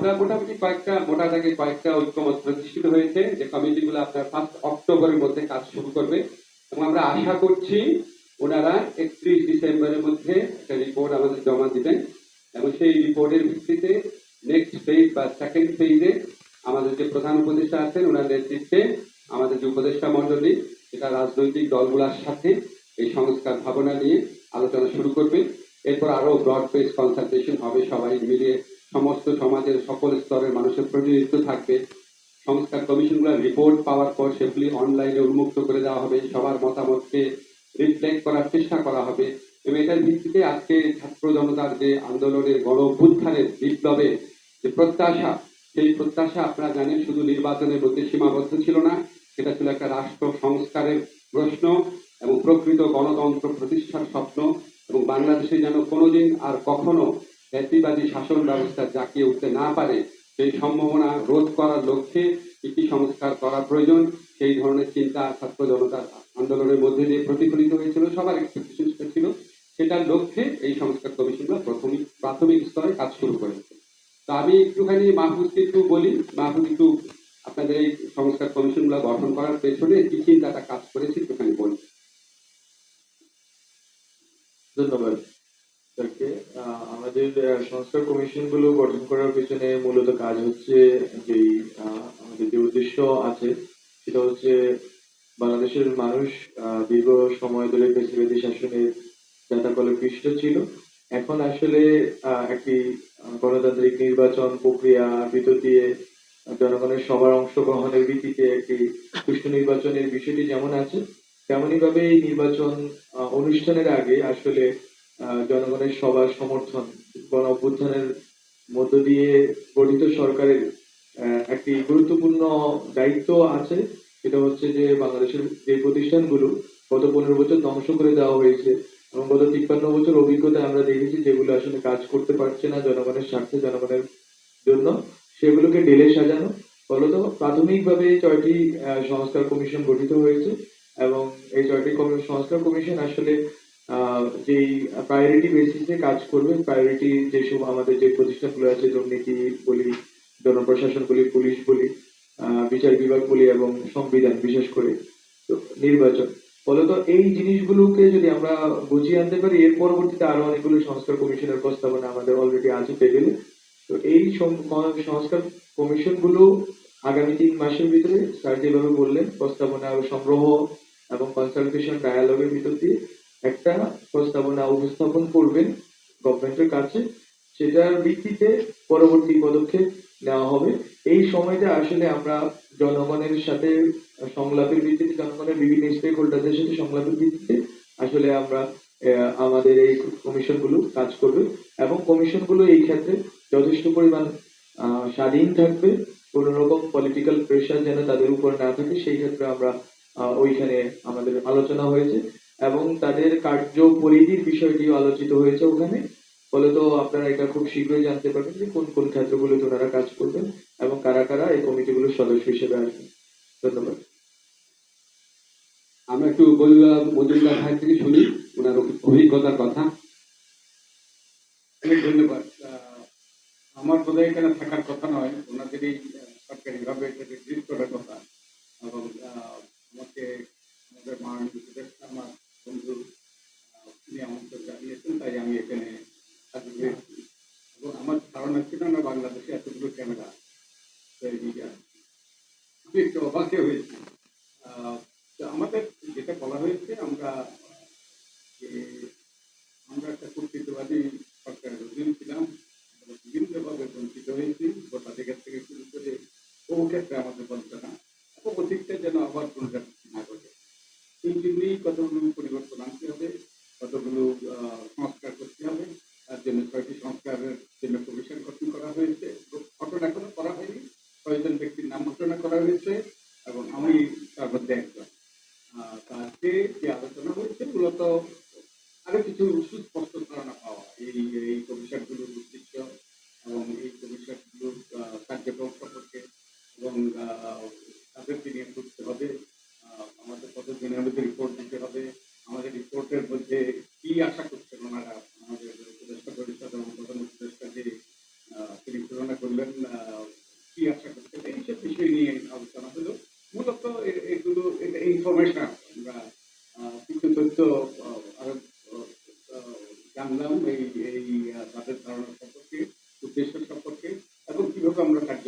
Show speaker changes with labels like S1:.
S1: আমরা মোটামুটি কয়েকটা মোটা দাগে কয়েকটা ঐক্যমত প্রতিষ্ঠিত হয়েছে। যে কমিটিগুলো আপনার ফার্স্ট অক্টোবরের মধ্যে কাজ শুরু করবে। এবং আমরা আশা করছি ওনারা একত্রিশ ডিসেম্বরের মধ্যে একটা রিপোর্ট আমাদের জমা দিবেন। এবং সেই রিপোর্টের ভিত্তিতে নেক্সট ফেজ বা সেকেন্ড ফেজে আমাদের যে প্রধান উপদেষ্টা আছেন, ওনার নেতৃত্বে আমাদের যে উপদেষ্টা মন্ডলী এটা রাজনৈতিক দলগুলোর সাথে এই সংস্কার ভাবনা নিয়ে আলোচনা শুরু করবে। এরপর আরও ব্রড বেস কনসালটেশন হবে সবাই মিলিয়ে। সমস্ত সমাজের সকল স্তরের মানুষের প্রতিনিধিত্ব থাকবে। সংস্কার কমিশনগুলোর রিপোর্ট পাওয়ার পর সেগুলি অনলাইনে উন্মুক্ত করে দেওয়া হবে। সবার মতামতকে রিফ্লেক্ট করার চেষ্টা করা হবে। এবং এটার ভিত্তিতে আজকে ছাত্র জনতার যে আন্দোলনের গণ অভ্যুত্থানের বিপ্লবের যে প্রত্যাশা, সেই প্রত্যাশা আপনারা জানেন শুধু নির্বাচনের মধ্যে সীমাবদ্ধ ছিল না, সেটা ছিল একটা রাষ্ট্র সংস্কারের প্রশ্ন এবং প্রকৃত গণতন্ত্র প্রতিষ্ঠার স্বপ্ন এবং বাংলাদেশে যেন কোনোদিন আর কখনো জাতিবাদী শাসন ব্যবস্থা জাকিয়ে উঠতে না পারে, সেই সম্ভাবনা রোধ করার লক্ষ্যে কি সংস্কার করা প্রয়োজন। সেই ধরনের চিন্তা ছাত্র জনতার আন্দোলনের মধ্যে দিয়ে প্রতিফলিত হয়েছিল, সবার এক্সপেকটেশন ছিল। সেটার লক্ষ্যে এই সংস্কার কমিশনগুলো প্রাথমিক প্রাথমিক স্তরে কাজ শুরু করেছে। তো আমি একটুখানি মাহফুজকে একটু বলি। মাহফুজ একটু আপনাদের এই সংস্কার কমিশনগুলো গঠন করার পেছনে কি চিন্তাটা কাজ করেছে একটুখানি বলি
S2: ধন্যবাদ। আহ, আমাদের সংস্কার কমিশনগুলো গঠন করার পেছনে মূলত কাজ হচ্ছে যে আমাদের যে উদ্দেশ্য আছে সেটা হচ্ছে বাংলাদেশের মানুষ দীর্ঘ সময় ধরে ফেসিবাদী শাসনের যাতাকলে পিষ্ট ছিল। এখন আসলে একটি গণতান্ত্রিক নির্বাচন প্রক্রিয়া ভিতর দিয়ে জনগণের সবার অংশগ্রহণের ভিত্তিতে একটি সুষ্ঠু নির্বাচনের বিষয়টি যেমন আছে তেমনই ভাবে এই নির্বাচন অনুষ্ঠানের আগে আসলে জনগণের সবার সমর্থন, গণ অভ্যুত্থানের মধ্য দিয়ে গঠিত সরকারের একটি গুরুত্বপূর্ণ দায়িত্ব আছে। সেটা হচ্ছে যে বাংলাদেশের যে প্রতিষ্ঠানগুলো গত পনেরো বছর ধ্বংস করে দেওয়া হয়েছে এবং গত তিপ্পান্ন বছর অভিজ্ঞতা আমরা দেখেছি যেগুলো আসলে কাজ করতে পারছে না জনগণের স্বার্থে, জনগণের জন্য। সেগুলোকে ঢেলে সাজানো। ফলত প্রাথমিকভাবে ছয়টি সংস্কার কমিশন গঠিত হয়েছে এবং এই ছয়টি সংস্কার কমিশন আসলে যেই প্রায়োরিটি বেসিসে কাজ করবে প্রায়োরিটি যেসব আমাদের যে প্রতিষ্ঠানগুলো আছে দুর্নীতি বলি, জনপ্রশাসন বলি, পুলিশ বলি বিচার বিভাগ বলি এবং সংবিধান বিশেষ করে নির্বাচন। ফলত এই জিনিসগুলোকে যদি আমরা বুঝিয়ে আনতে পারি, এর পরবর্তীতে আরও অনেকগুলো সংস্কার কমিশনের প্রস্তাবনা আমাদের অলরেডি আছে টেবিলে তো এই সংস্কার কমিশনগুলো আগামী তিন মাসের ভিতরে স্যার যেভাবে বললেন, প্রস্তাবনা সংগ্রহ এবং কনসালটেশন ডায়ালগের ভিতর দিয়ে একটা প্রস্তাবনা উপস্থাপন করবেন গভর্নমেন্টের কাছে, সেটার ভিত্তিতে পরবর্তী পদক্ষেপ নেওয়া হবে। এই সময়টা আসলে আমরা জনগণের সাথে, সংলাপের ভিত্তিতে, জনগণের বিভিন্ন স্টেক হোল্ডারদের সাথে সংলাপের ভিত্তিতে আসলে আমরা আমাদের এই কমিশনগুলো কাজ করবে। এবং কমিশনগুলো এই ক্ষেত্রে যথেষ্ট পরিমাণ স্বাধীন থাকবে। কোন রকম পলিটিক্যাল প্রেশার যেন তাদের উপর না থাকে, সেই ক্ষেত্রে আমরা ওইখানে আমাদের আলোচনা হয়েছে। এবং তাদের কার্য পরিধির বিষয়টিও আলোচিত হয়েছে ওখানে। ফলত আপনারা এটা খুব শীঘ্রই জানতে পারবেন যে কোন কোন ক্ষেত্রগুলোতে ওনারা কাজ করবেন এবং কারা কারা এই কমিটিগুলোর সদস্য হিসেবে আসবেন। ধন্যবাদ।
S1: আমরা একটু বললাম মজুমদার ভাই থেকে শুনি ওনার অভিজ্ঞতার কথা।
S3: ধন্যবাদ। আমার বোধহয় এখানে থাকার কথা নয় ওনাদেরই আহ, সরকারিভাবে এটাকে ডিল করার কথা। এবং আমাকে আমাদের মাননীয় আমার বন্ধু তিনি আমন্ত্রণ জানিয়েছেন, তাই আমি এখানে হাজির এবং আমার ধারণা ছিল না বাংলাদেশে এতগুলো ক্যামেরা মিডিয়া আমি একটু অবাকে হয়েছি। আমাদের যেটা বলা হয়েছে, আমরা আমরা একটা কর্তৃত্ববাদী সরকারের অধীন ছিলাম বিভিন্নভাবে বঞ্চিত হয়েছি ভোটাধিকার থেকে শুরু করে বহু ক্ষেত্রে আমাদের বঞ্চনা। এবং অতীতটা যেন আবার পুনরাবৃত্তি না ঘটে এই জন্যই কতগুলো পরিবর্তন আনতে হবে কতগুলো সংস্কার করতে হবে তার জন্য ছয়টি সংস্কারের জন্য কমিশন গঠন করা হয়েছে। গঠন এখনও করা হয়নি ছয়জন ব্যক্তির নাম ঘোষণা করা হয়েছে এবং আমি তার মধ্যে একজন। আহ, তা আজকে যে আলোচনা হয়েছে মূলত আরও কিছু সুস্পষ্ট ধারণা পাওয়া এই এই কমিশনগুলোর আশা করছেন মানে, ওনারা আমাদের উপদেষ্টা পরিষদ এবং প্রধান উপদেষ্টা যে তিনি ঘোষণা করলেন কি আশা করছেন এইসব বিষয় নিয়ে আলোচনা হলো। মূলত এগুলো ইনফরমেশন আমরা কিছু তথ্য আরও জানলাম এই এই তাদের ধারণা সম্পর্কে, উদ্দেশ্য সম্পর্কে, এবং কীভাবে আমরা কার্য